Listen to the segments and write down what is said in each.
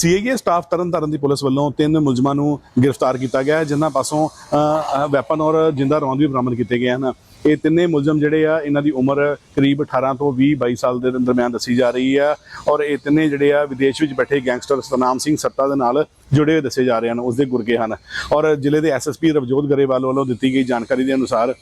CIA staff Tarn Taran ਦੀ police ਵੱਲੋਂ ਤਿੰਨ ਮੁਲਜ਼ਮਾਂ ਨੂੰ ਗ੍ਰਿਫਤਾਰ ਕੀਤਾ ਗਿਆ ਹੈ, ਜਿਨ੍ਹਾਂ ਪਾਸੋਂ ਵੈਪਨ ਔਰ ਜਿੰਦਾ ਰੌਂਦ ਵੀ ਬਰਾਮਦ ਕੀਤੇ ਗਏ ਹਨ। ਇਹ ਤਿੰਨੇ ਮੁਲਜ਼ਮ ਜਿਹੜੇ ਆ ਇਹਨਾਂ ਦੀ ਉਮਰ ਕਰੀਬ 18 ਤੋਂ 20 22 ਸਾਲ ਦੇ ਦਰਮਿਆਨ ਦੱਸੀ ਜਾ ਰਹੀ ਆ ਔਰ ਇਹ ਤਿੰਨੇ ਜਿਹੜੇ ਆ ਵਿਦੇਸ਼ ਵਿੱਚ ਬੈਠੇ ਗੈਂਗਸਟਰ ਸਤਨਾਮ ਸਿੰਘ ਸੱਤਾ ਦੇ ਨਾਲ ਜੁੜੇ ਹੋਏ ਦੱਸੇ ਜਾ ਰਹੇ ਹਨ ਉਸ ਦੇ ਗੁਰਗੇ ਹਨ। ਔਰ ਜ਼ਿਲ੍ਹੇ ਦੇ ਐਸਐਸਪੀ ਰਵਜੋਤ ਗਰੇਵਾਲ ਵੱਲੋਂ ਦਿੱਤੀ ਗਈ ਜਾਣਕਾਰੀ ਦੇ ਅਨੁਸਾਰ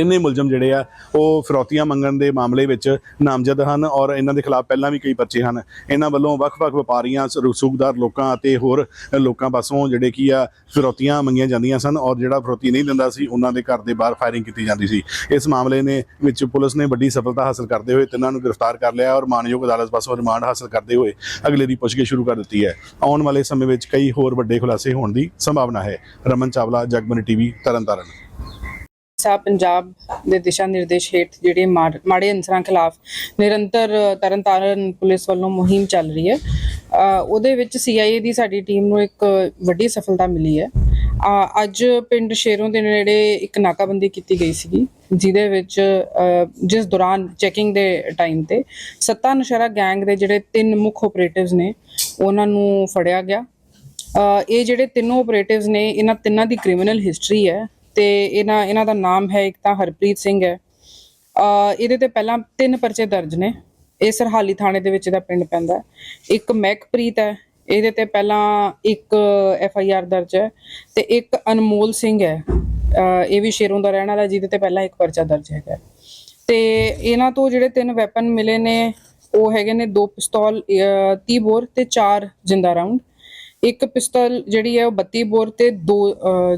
ਤਿੰਨੇ ਮੁਲਜ਼ਮ ਜਿਹੜੇ ਆ, ਉਹ ਫਿਰੌਤੀਆਂ ਮੰਗਣ ਦੇ ਮਾਮਲੇ ਵਿੱਚ ਨਾਮਜ਼ਦ ਹਨ ਔਰ ਇਹਨਾਂ ਦੇ ਖਿਲਾਫ ਪਹਿਲਾਂ ਵੀ ਕਈ ਪਰਚੇ ਹਨ। ਇਹਨਾਂ ਵੱਲੋਂ ਵੱਖ-ਵੱਖ ਵਪਾਰੀਆਂ ਰਸੂਖਦਾਰ ਲੋਕਾਂ ਅਤੇ ਹੋਰ ਲੋਕਾਂ ਪਾਸੋਂ ਜਿਹੜੇ ਕੀ ਆ, ਫਿਰੌਤੀਆਂ ਮੰਗੀਆਂ ਜਾਂਦੀਆਂ ਸਨ ਔਰ ਜਿਹੜਾ ਫਿਰੌਤੀ ਨਹੀਂ ਦਿੰਦਾ ਸੀ, ਉਹਨਾਂ ਦੇ ਘਰ ਦੇ ਬਾਹਰ ਫਾਇਰਿੰਗ ਕੀਤੀ ਜਾਂਦੀ ਸੀ। ਇਸ ਮਾਮਲੇ ਨੇ ਵਿੱਚ ਪੁਲਿਸ ਨੇ ਵੱਡੀ ਸਫਲਤਾ ਹਾਸਲ ਕਰਦੇ ਹੋਏ ਤਿੰਨਾਂ ਨੂੰ ਗ੍ਰਿਫਤਾਰ ਕਰ ਲਿਆ ਔਰ ਮਾਨਯੋਗ ਅਦਾਲਤ ਪਾਸੋਂ ਰਿਮਾਂਡ ਹਾਸਲ ਕਰਦੇ ਹੋਏ ਅਗਲੇ ਦੀ ਪੁੱਛਗਿੱਛ ਸ਼ੁਰੂ ਕਰ ਦਿੱਤੀ ਹੈ। ਆਉਣ ਵਾਲੇ ਸਮੇਂ ਵਿੱਚ ਕਈ ਹੋਰ ਵੱਡੇ ਖੁਲਾਸੇ ਹੋਣ ਦੀ ਸੰਭਾਵਨਾ ਹੈ। ਰਮਨ ਚਾਵਲਾ ਜਗਬਨੀ ਟੀਵੀ, ਤਰਨਤਾਰਨ। ਸਾਹਿਬ ਪੰਜਾਬ ਦੇ ਦਿਸ਼ਾ ਨਿਰਦੇਸ਼ ਹੇਠ ਜਿਹੜੇ ਮਾੜ- ਮਾੜੇ ਅਨਸਰਾਂ ਖਿਲਾਫ ਨਿਰੰਤਰ ਤਰਨਤਾਰਨ ਪੁਲਿਸ ਵੱਲੋਂ ਮੁਹਿੰਮ ਚੱਲ ਰਹੀ ਹੈ। ਉਹਦੇ ਵਿੱਚ ਸੀਆਈਏ ਦੀ ਸਾਡੀ ਟੀਮ ਨੂੰ ਇੱਕ ਵੱਡੀ ਸਫਲਤਾ ਮਿਲੀ ਹੈ। ਅੱਜ ਪਿੰਡ ਸ਼ੇਰੋਂ ਦੇ ਨੇੜੇ ਇੱਕ ਨਾਕਾਬੰਦੀ ਕੀਤੀ ਗਈ ਸੀਗੀ, ਜਿਹਦੇ ਵਿੱਚ ਜਿਸ ਦੌਰਾਨ ਚੈਕਿੰਗ ਦੇ ਟਾਈਮ ਤੇ ਸੱਤਾ ਨਸ਼ਰਾ ਗੈਂਗ ਦੇ ਜਿਹੜੇ ਤਿੰਨ ਮੁੱਖ ਆਪਰੇਟਿਵਸ ਨੇ, ਉਹਨਾਂ ਨੂੰ ਫੜਿਆ ਗਿਆ। ਇਹ ਜਿਹੜੇ ਤਿੰਨੋਂ ਆਪਰੇਟਿਵਸ ਨੇ, ਇਹਨਾਂ ਤਿੰਨਾਂ ਦੀ ਕ੍ਰਿਮੀਨਲ ਹਿਸਟਰੀ ਹੈ। ਤੇ ਇਹਨਾਂ ਇਹਨਾਂ ਦਾ ਨਾਮ ਹੈ ਇੱਕ ਤਾਂ ਹਰਪ੍ਰੀਤ ਸਿੰਘ ਹੈ। ਇਹਦੇ ਤੇ ਪਹਿਲਾਂ ਤਿੰਨ ਪਰਚੇ ਦਰਜ ਨੇ। ਇਹ ਸਰਹਾਲੀ ਥਾਣੇ ਦੇ ਵਿੱਚ ਇਹਦਾ ਪਿੰਡ ਪੈਂਦਾ ਇੱਕ ਮਹਿਕਪ੍ਰੀਤ ਹੈ। ਇਹਦੇ ਤੇ ਪਹਿਲਾਂ ਇੱਕ ਐਫ ਆਈ ਆਰ ਦਰਜ ਹੈ ਤੇ ਇੱਕ ਅਨਮੋਲ ਸਿੰਘ ਹੈ। ਇਹ ਵੀ ਸ਼ੇਰੋਂ ਦਾ ਰਹਿਣ ਵਾਲਾ ਜਿਹਦੇ ਤੇ ਪਹਿਲਾਂ ਇੱਕ ਪਰਚਾ ਦਰਜ ਹੈਗਾ ਹੈ। ਤੇ ਇਹਨਾਂ ਤੋਂ ਜਿਹੜੇ ਤਿੰਨ ਵੈਪਨ ਮਿਲੇ ਨੇ ਉਹ ਹੈਗੇ ਨੇ ਦੋ ਪਿਸਤੌਲ ਅ, 30 ਬੋਰ ਤੇ ਚਾਰ ਜਿੰਦਾ ਰਾਉਂਡ। ਇੱਕ ਪਿਸਤਲ ਜਿਹੜੀ ਹੈ ਉਹ 32 ਬੋਰ ਤੇ ਦੋ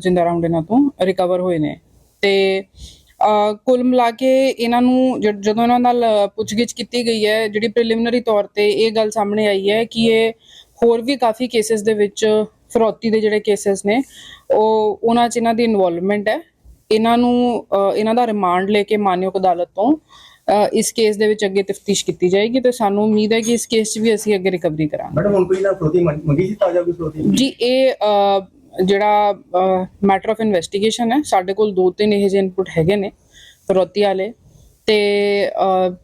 ਜਿੰਦਾ ਰਾਉਂਡ ਇਹਨਾਂ ਤੋਂ ਰਿਕਵਰ ਹੋਏ ਨੇ। ਤੇ ਕੁੱਲ ਮਿਲਾ ਕੇ ਇਹਨਾਂ ਨੂੰ ਜਦੋਂ ਇਹਨਾਂ ਨਾਲ ਪੁੱਛਗਿੱਛ ਕੀਤੀ ਗਈ ਹੈ, ਜਿਹੜੀ ਪ੍ਰੀਲਿਮਿਨਰੀ ਤੌਰ ਤੇ ਇਹ ਗੱਲ ਸਾਹਮਣੇ ਆਈ ਹੈ ਕਿ ਇਹ ਹੋਰ ਵੀ ਕਾਫੀ ਕੇਸਸ ਦੇ ਵਿੱਚ ਫਰੋਤੀ ਦੇ ਜਿਹੜੇ ਕੇਸਸ ਨੇ, ਉਹ, ਉਹਨਾਂ 'ਚ ਇਹਨਾਂ ਦੀ ਇਨਵੋਲਵਮੈਂਟ ਹੈ। ਇਹਨਾਂ ਨੂੰ ਇਹਨਾਂ ਦਾ ਰਿਮਾਂਡ ਲੈ ਕੇ ਮਾਨਯੋਗ ਅਦਾਲਤ ਤੋਂ ਇਸ ਕੇਸ ਦੇ ਵਿੱਚ ਅੱਗੇ ਤਫਤੀਸ਼ ਕੀਤੀ ਜਾਏਗੀ ਤੇ ਸਾਨੂੰ ਉਮੀਦ ਹੈ ਕਿ ਇਸ ਕੇਸ 'ਚ ਵੀ ਅਸੀਂ ਅੱਗੇ ਰਿਕਵਰੀ ਕਰਾਂਗੇ। ਮੈਡਮ ਹੁਣ ਕੋਈ ਨਾ ਫਰੋਤੀ ਮੰਗ- ਸੀ ਤਾਜ਼ਾ ਕੋਈ ਫਰੋਤੀ? ਜੀ ਇਹ ਜਿਹੜਾ ਮੈਟਰ ਆਫ ਇਨਵੈਸਟੀਗੇਸ਼ਨ ਹੈ ਸਾਡੇ ਕੋਲ ਦੋ ਤਿੰਨ ਇਹੋ ਜਿਹੇ ਇਨਪੁਟ ਹੈਗੇ ਨੇ ਫਰੋਤੀ ਵਾਲੇ ਤੇ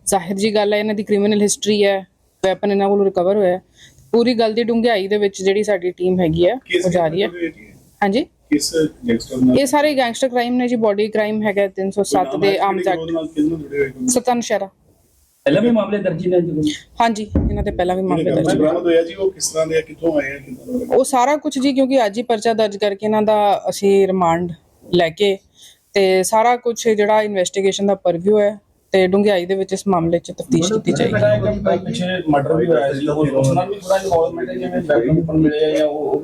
ਜ਼ਾਹਿਰ ਜੀ ਗੱਲ ਹੈ ਇਹਨਾਂ ਦੀ ਕ੍ਰਿਮੀਨਲ ਹਿਸਟਰੀ ਹੈ ਵੈਪਨ ਇਹਨਾਂ ਕੋਲ ਰਿਕਵਰ ਹੋਇਆ ਹੈ। ਪੂਰੀ ਗੱਲ ਦੀ ਡੂੰਘਾਈ ਦੇ ਵਿੱਚ ਜਿਹੜੀ ਸਾਡੀ ਟੀਮ ਹੈਗੀ ਹੈ ਉਹ ਜਾ ਰਹੀ ਹੈ? ਹਾਂਜੀ? ਕਿਸ ਗੈਂਗਸਟਰ ਨਾਲ? ਇਹ ਸਾਰੇ ਗੈਂਗਸਟਰ ਕ੍ਰਾਈਮ ਨੇ ਜੀ ਬਾਡੀ ਕ੍ਰਾਈਮ ਹੈਗਾ 307 ਦੇ ਆਮ ਹੋਏ ਸਤਨ ਸ਼ਰਾ ਪਹਿਲਾਂ ਵੀ ਮਾਮਲੇ ਦਰਜ ਨੇ ਜੀ? ਹਾਂਜੀ ਇਹਨਾਂ ਦੇ ਪਹਿਲਾਂ ਵੀ ਮਾਮਲੇ ਦਰਜ। ਬਰਾਮਦ ਹੋਇਆ ਜੀ ਉਹ ਕਿਸ ਤਰ੍ਹਾਂ ਦੇ ਆ ਕਿੱਥੋਂ ਆਏ ਆ ਕਿੱਦਾਂ ਉਹ ਸਾਰਾ ਕੁਝ ਜੀ ਕਿਉਂਕਿ ਅੱਜ ਹੀ ਪਰਚਾ ਦਰਜ ਕਰਕੇ ਇਹਨਾਂ ਦਾ ਅਸੀਂ ਰਿਮਾਂਡ ਲੈ ਕੇ ਤੇ ਸਾਰਾ ਕੁਝ ਜਿਹੜਾ ਇਨਵੈਸਟੀਗੇਸ਼ਨ ਦਾ ਪਰਵਿਊ ਹੈ ਤੇ ਡੂੰਘਾਈ ਦੇ ਵਿੱਚ ਇਸ ਮਾਮਲੇ 'ਚ ਤਫਤੀਸ਼ ਕੀਤੀ ਜਾਏਗੀ। ਪਿੱਛੇ ਮਰਡਰ ਵੀ ਹੋਇਆ ਸੀ ਉਹ ਉਸ ਨਾਲ ਵੀ ਥੋੜਾ ਇਨਵੋਲਵਮੈਂਟ ਹੈ ਜਿਵੇਂ ਵੈਪਨ ਪਰ ਮਿਲੇ ਆ ਜਾਂ ਉਹ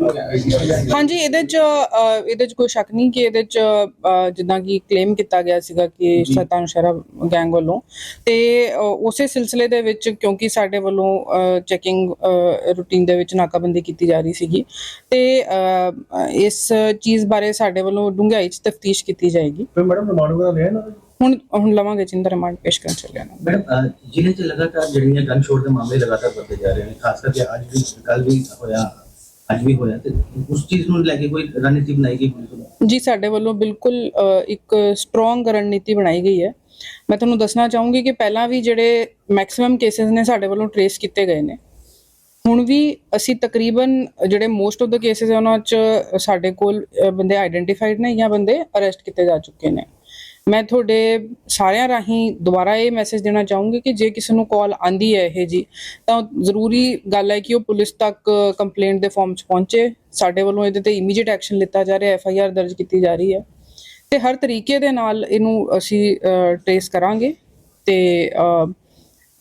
ਹਾਂਜੀ ਇਹਦੇ 'ਚ ਅ, ਇਹਦੇ 'ਚ ਕੋਈ ਸ਼ੱਕ ਨਹੀਂ ਕਿ ਇਹਦੇ 'ਚ ਅ, ਜਿੱਦਾਂ ਕਿ ਕਲੇਮ ਕੀਤਾ ਗਿਆ ਸੀਗਾ ਕਿ ਸਤਾਨ ਸ਼ਰਾ ਗੈਂਗ ਵੱਲੋਂ। ਤੇ ਅ, ਉਸੇ ਸਿਲਸਿਲੇ ਦੇ ਵਿੱਚ ਕਿਉਂਕਿ ਸਾਡੇ ਵੱਲੋਂ ਚੈਕਿੰਗ ਰੂਟੀਨ ਦੇ ਵਿੱਚ ਨਾਕਾਬੰਦੀ ਕੀਤੀ ਜਾ ਰਹੀ ਸੀਗੀ। ਤੇ ਅ, ਇਸ ਚੀਜ਼ ਬਾਰੇ ਸਾਡੇ ਵੱਲੋਂ ਡੂੰਘਾਈ 'ਚ ਤਫਤੀਸ਼ ਕੀਤੀ ਜਾਏਗੀ। ਮੈਡਮ ਰਿਮਾਂਡ ਵਗੈਰਾ ਲਿਆ ਨਾ? ਹੁਣ ਹੁਣ ਲਵਾਂਗੇ ਚਿੰਦਰ ਰਿਮਾਂਡ ਪੇਸ਼ ਕਰਨ ਚੱਲਿਆ ਨਾ ਮੈਡਮ ਜ਼ਿਲ੍ਹੇ 'ਚ ਲਗਾਤਾਰ ਜਿਹੜੀਆਂ ਗਨ ਸ਼ੋਟ ਦੇ ਮਾਮਲੇ ਲਗਾਤਾਰ ਵੱਧਦੇ ਜਾ ਰਹੇ ਨੇ ਖਾਸ ਕਰਕੇ ਅੱਜ ਵੀ ਕੱਲ ਵੀ ਹੋਇਆ ਅੱਜ ਵੀ ਹੋਇਆ ਤੇ ਉਸ ਚੀਜ਼ ਨੂੰ ਲੈ ਕੇ ਕੋਈ ਰਣਨੀਤੀ ਬਣਾਈ ਗਈ ਵੱਲੋਂ ਜੀ ਸਾਡੇ ਵੱਲੋਂ ਬਿਲਕੁਲ ਇੱਕ ਸਟਰੋਂਗ ਰਣਨੀਤੀ ਬਣਾਈ ਗਈ ਹੈ। ਮੈਂ ਤੁਹਾਨੂੰ ਦੱਸਣਾ ਚਾਹੂੰਗੀ ਕਿ ਪਹਿਲਾਂ ਵੀ ਜਿਹੜੇ ਮੈਕਸਿਮਮ ਕੇਸਿਸ ਨੇ ਸਾਡੇ ਵੱਲੋਂ ਟਰੇਸ ਕੀਤੇ ਗਏ ਨੇ। ਹੁਣ ਵੀ ਅਸੀਂ ਤਕਰੀਬਨ ਜਿਹੜੇ ਮੋਸਟ ਆਫ ਦਾ ਕੇਸਿਸ ਹੈ ਉਹਨਾਂ 'ਚ ਸਾਡੇ ਕੋਲ ਬੰਦੇ ਆਈਡੈਂਟੀਫਾਈਡ ਨੇ ਜਾਂ ਬੰਦੇ ਅਰੈਸਟ ਕੀਤੇ ਜਾ ਚੁੱਕੇ ਨੇ। ਮੈਂ ਤੁਹਾਡੇ ਸਾਰਿਆਂ ਰਾਹੀਂ ਦੁਬਾਰਾ ਇਹ ਮੈਸੇਜ ਦੇਣਾ ਚਾਹੂੰਗੀ ਕਿ ਜੇ ਕਿਸੇ ਨੂੰ ਕਾਲ ਆਂਦੀ ਹੈ ਇਹ ਜੀ, ਤਾਂ ਜ਼ਰੂਰੀ ਗੱਲ ਹੈ ਕਿ ਉਹ ਪੁਲਿਸ ਤੱਕ ਕੰਪਲੇਂਟ ਦੇ ਫਾਰਮ 'ਚ ਪਹੁੰਚੇ। ਸਾਡੇ ਵੱਲੋਂ ਇਹਦੇ ਤੇ ਇਮੀਡੀਏਟ ਐਕਸ਼ਨ ਲਿੱਤਾ ਜਾ ਰਿਹਾ ਐਫ ਆਈ ਆਰ ਦਰਜ ਕੀਤੀ ਜਾ ਰਹੀ ਹੈ। ਤੇ ਹਰ ਤਰੀਕੇ ਦੇ ਨਾਲ ਇਹਨੂੰ ਅਸੀਂ ਟ੍ਰੇਸ ਕਰਾਂਗੇ ਤੇ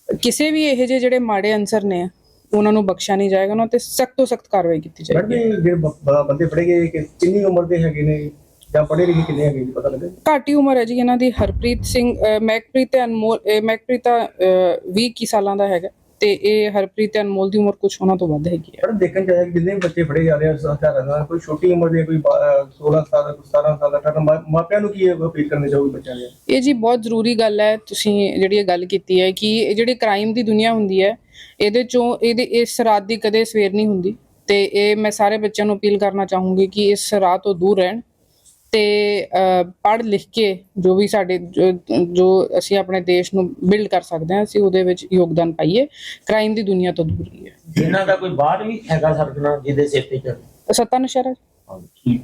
ਕਿਸੇ ਵੀ ਇਹੋ ਜਿਹੇ ਜਿਹੜੇ ਮਾੜੇ ਅਨਸਰ ਨੇ, ਉਹਨਾਂ ਨੂੰ ਬਖਸ਼ਿਆ ਨਹੀਂ ਜਾਏਗਾ। ਉਹਨਾਂ ਤੇ ਸਖਤ ਤੋਂ ਸਖਤ ਕਾਰਵਾਈ ਕੀਤੀ ਮੈਡਮ ਜਾਏਗੀ ਜਿਹੜੇ ਬੰਦੇ ਫੜੇ ਗਏ ਕਿ ਕਿੰਨੀ ਉਮਰ ਦੇ ਹੈਗੇ ਨੇ? ਜਾਂ ਪੜ੍ਹੇ ਲਿਖੇ ਕਿੰਨੇ ਹੈਗੇ ਜੀ ਪਤਾ ਲੱਗਾ? ਜੀ? ਘੱਟ ਹੀ ਉਮਰ ਹੈ ਜੀ ਇਹਨਾਂ ਦੀ ਹਰਪ੍ਰੀਤ ਸਿੰਘ ਅ, ਮੈਕਪ੍ਰੀਤ ਤੇ ਅਨਮੋਲ ਅ, ਮੈਕਪ੍ਰੀਤ ਤਾਂ ਅ, 20 ਕੀ ਸਾਲਾਂ ਦਾ ਹੈਗਾ ਤੇ ਇਹ ਹਰਪ੍ਰੀਤ ਤੇ ਅਨਮੋਲ ਦੀ ਉਮਰ ਕੁਝ ਉਹਨਾਂ ਤੋਂ ਵੱਧ ਹੈਗੀ ਹੈ। ਮੈਡਮ ਦੇਖਣ ਚਾਹਿਆ ਕਿ ਜਿੰਨੇ ਵੀ ਬੱਚੇ ਫੜੇ ਜਾ ਰਹੇ ਆ ਹਥਿਆਰਾਂ ਨਾਲ ਕੋਈ ਛੋਟੀ ਉਮਰ ਦੇ ਕੋਈ ਬਾ- ਅਹ 16 ਸਾਲ ਕੋਈ 17 ਸਾਲ ਦਾ 18 ਮਾ- ਮਾਪਿਆਂ ਨੂੰ ਕੀ ਅਪੀਲ ਕਰਨੀ ਚਾਹੋਗੇ ਬੱਚਿਆਂ ਦੇ ਇਹ ਜੀ ਬਹੁਤ ਜ਼ਰੂਰੀ ਗੱਲ ਹੈ ਤੁਸੀਂ ਜਿਹੜੀ ਇਹ ਗੱਲ ਕੀਤੀ ਹੈ ਕਿ ਇਹ ਜਿਹੜੀ ਕ੍ਰਾਈਮ ਦੀ ਦੁਨੀਆ ਹੁੰਦੀ ਹੈ ਇਹਦੇ ਚੋਂ ਇਹਦੇ ਇਸ ਰਾਤ ਦੀ ਕਦੇ ਸਵੇਰ ਨਹੀਂ ਹੁੰਦੀ ਤੇ ਇਹ ਮੈਂ ਸਾਰੇ ਬੱਚਿਆਂ ਨੂੰ ਅਪੀਲ ਕਰਨਾ ਚਾਹੂੰਗੀ ਕਿ ਇਸ ਰਾਤ ਤੋਂ ਦੂਰ ਰਹਿਣ। ਤੇ ਪੜ੍ਹ ਲਿਖ ਕੇ ਜੋ ਵੀ ਸਾਡੇ ਜੋ- ਅਸੀਂ ਆਪਣੇ ਦੇਸ਼ ਨੂੰ ਬਿਲਡ ਕਰ ਸਕਦੇ ਹਾਂ ਅਸੀਂ ਉਹਦੇ ਵਿੱਚ ਯੋਗਦਾਨ ਪਾਈਏ। ਕ੍ਰਾਈਮ ਦੀ ਦੁਨੀਆ ਤੋਂ ਦੂਰ ਰਹੀਏ। ਜਿਨ੍ਹਾਂ ਦਾ ਕੋਈ ਬਾਹਰ ਵੀ ਹੈਗਾ ਸਰਕਣਾ ਜਿਹਦੇ ਸਿਰ ਤੇ ਚੱਲ। ਸੱਤਾ ਨਸ਼ਹਿਰਾ ਠੀਕ।